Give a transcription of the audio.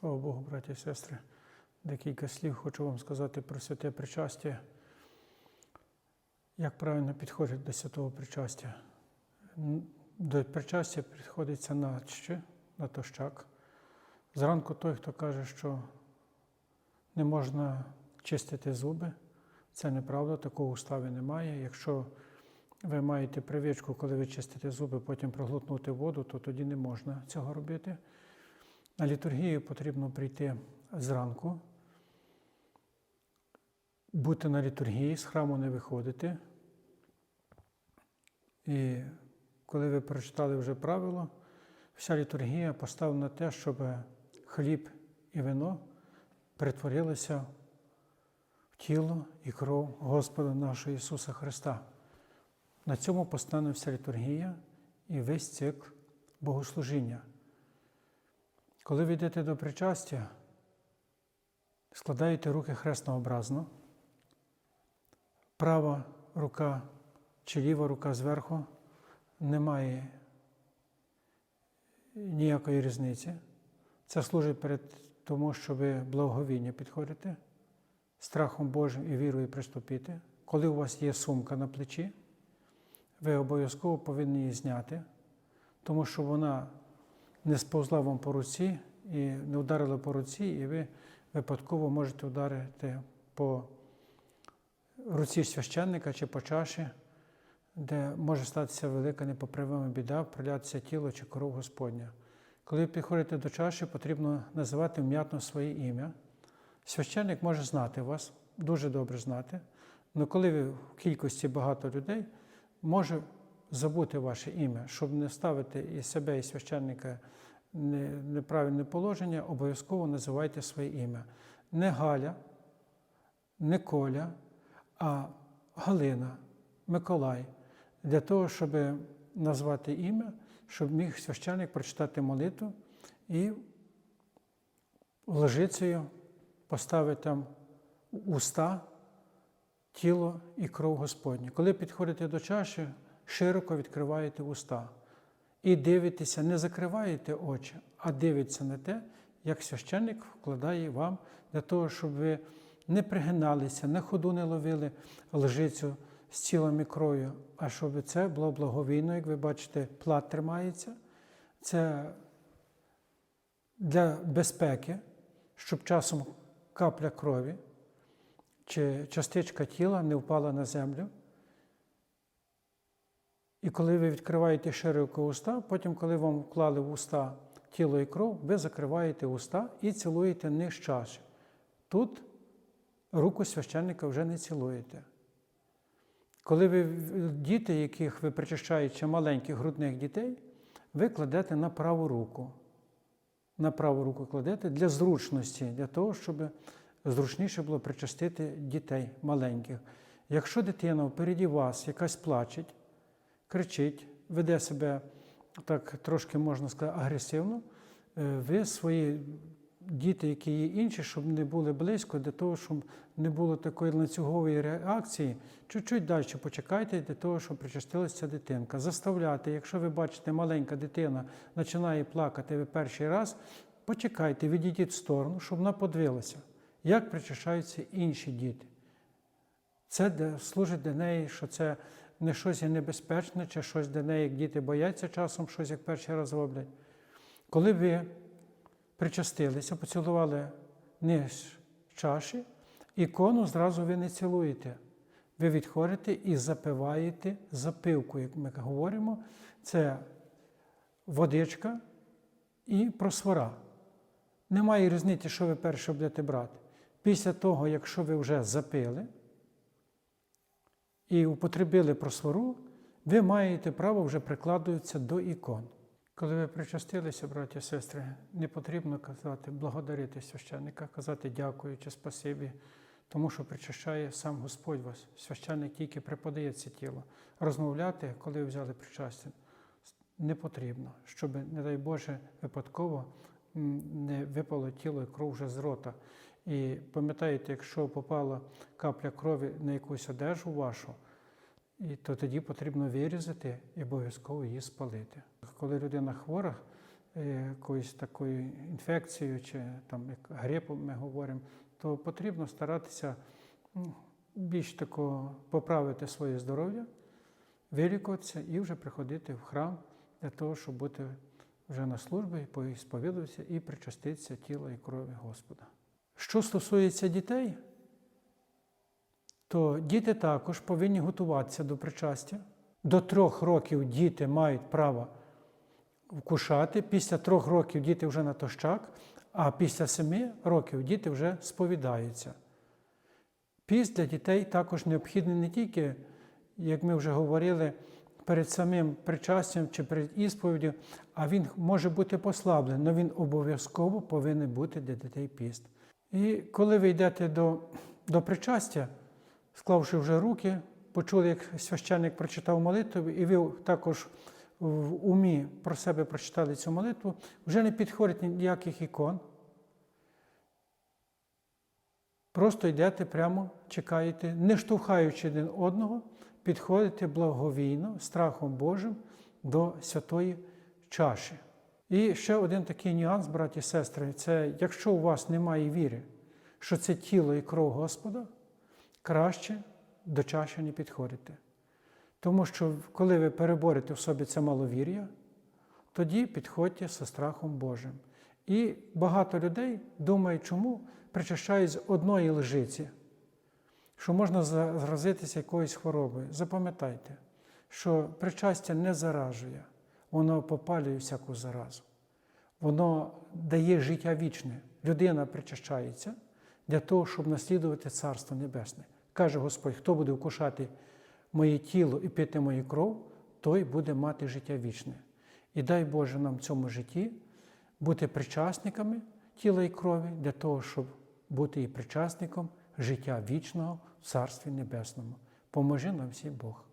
Слава Богу, браті і сестри. Декілька слів хочу вам сказати про святе причастя. Як правильно підходить до святого причастя? До причастя підходиться наче, натощак. Зранку той, хто каже, що не можна чистити зуби, це неправда, такого уставі немає. Якщо ви маєте привичку, коли ви чистите зуби, потім проглотнути воду, то тоді не можна цього робити. На літургію потрібно прийти зранку, бути на літургії, з храму не виходити. І коли ви прочитали вже правило, вся літургія поставлена на те, щоб хліб і вино перетворилися в тіло і кров Господа нашого Ісуса Христа. На цьому постане вся літургія і весь цикл богослужіння. Коли ви йдете до причастя, складаєте руки хреснообразно, права рука чи ліва рука зверху не має ніякої різниці. Це служить перед тому, що ви благовіння підходите, страхом Божим і вірою приступити. Коли у вас є сумка на плечі, ви обов'язково повинні її зняти, тому що вона не сповзла вам по руці і не вдарила по руці, і ви випадково можете вдарити по руці священника чи по чаші, де може статися велика непоправима біда, пролятися тіло чи кров Господня. Коли підходите до чаші, потрібно називати вм'ятно своє ім'я. Священник може знати вас, дуже добре знати, але коли ви в кількості багато людей, може забути ваше ім'я, щоб не ставити і себе, і священника неправильне положення, обов'язково називайте своє ім'я. Не Галя, не Коля, а Галина, Миколай, для того, щоб назвати ім'я, щоб міг священник прочитати молитву і ложицею поставити там уста, тіло і кров Господня. Коли підходите до чаші, широко відкриваєте уста і дивитеся, не закриваєте очі, а дивиться на те, як священник вкладає вам для того, щоб ви не пригиналися, на ходу не ловили лжицю з тілом і кров'ю, а щоб це було благовійно, як ви бачите, плат тримається. Це для безпеки, щоб часом капля крові чи частичка тіла не впала на землю. І коли ви відкриваєте широко уста, потім, коли вам вклали в уста тіло і кров, ви закриваєте уста і цілуєте чаші. Тут руку священника вже не цілуєте. Коли ви діти, яких ви причащаєте маленьких грудних дітей, ви кладете на праву руку. На праву руку кладете для зручності, для того, щоб зручніше було причастити дітей маленьких. Якщо дитина впереді вас якась плачеть, кричить, веде себе так трошки можна сказати агресивно, е, ви свої діти, які є інші, щоб не були близько, для того, щоб не було такої ланцюгової реакції, чуть-чуть далі почекайте для того, щоб причастилася дитинка. Заставляти, якщо ви бачите, маленька дитина починає плакати ви перший раз, почекайте, відійдіть в сторону, щоб вона подивилася, як причащаються інші діти. Це служить для неї, що це не щось є небезпечне, чи щось для неї, як діти бояться часом, щось як перший раз роблять. Коли ви причастилися, поцілували низ чаші, ікону зразу ви не цілуєте. Ви відходите і запиваєте запивку, як ми говоримо, це водичка і просвора. Немає різниці, що ви перше будете брати. Після того, якщо ви вже запили і употребили просвору, ви маєте право вже прикладуватися до ікон. Коли ви причастилися, браті і сестри, не потрібно казати, благодарити священника, казати дякую чи спасибі, тому що причащає сам Господь вас. Священник тільки преподає це тіло. Розмовляти, коли ви взяли причастя, не потрібно, щоб, не дай Боже, випадково не випало тіло і кров вже з рота. І пам'ятаєте, якщо попала капля крові на якусь одежу вашу, то тоді потрібно вирізати і обов'язково її спалити. Коли людина хвора, е, якоюсь такою інфекцією чи там як грипом ми говоримо, то потрібно старатися більш тако поправити своє здоров'я, вилікуватися і вже приходити в храм для того, щоб бути вже на службі, сповідуватися і причаститися тіла і крові Господа. Що стосується дітей, то діти також повинні готуватися до причастя. До трьох років діти мають право вкушати, після трьох років діти вже натощак, а після семи років діти вже сповідаються. Піст для дітей також необхідний не тільки, як ми вже говорили, перед самим причастям чи перед ісповіддю, а він може бути послаблений, але він обов'язково повинен бути для дітей піст. І коли ви йдете до, до причастя, склавши вже руки, почули, як священник прочитав молитву, і ви також в умі про себе прочитали цю молитву, вже не підходить ніяких ікон. Просто йдете прямо, чекаєте, не штовхаючи один одного, підходите благовійно, страхом Божим до святої чаші. І ще один такий нюанс, браті і сестри, це якщо у вас немає віри, що це тіло і кров Господа, краще до чаші не підходите. Тому що коли ви переборете в собі це маловір'я, тоді підходьте зі страхом Божим. І багато людей думають, чому причащають з одної лжиці, що можна заразитися якоюсь хворобою. Запам'ятайте, що причастя не заражує, воно попалює всяку заразу. Воно дає життя вічне. Людина причащається для того, щоб наслідувати Царство Небесне. Каже Господь, хто буде вкушати моє тіло і пити мою кров, той буде мати життя вічне. І дай Боже нам в цьому житті бути причасниками тіла і крові для того, щоб бути і причасником життя вічного в Царстві Небесному. Поможи нам всім Бог.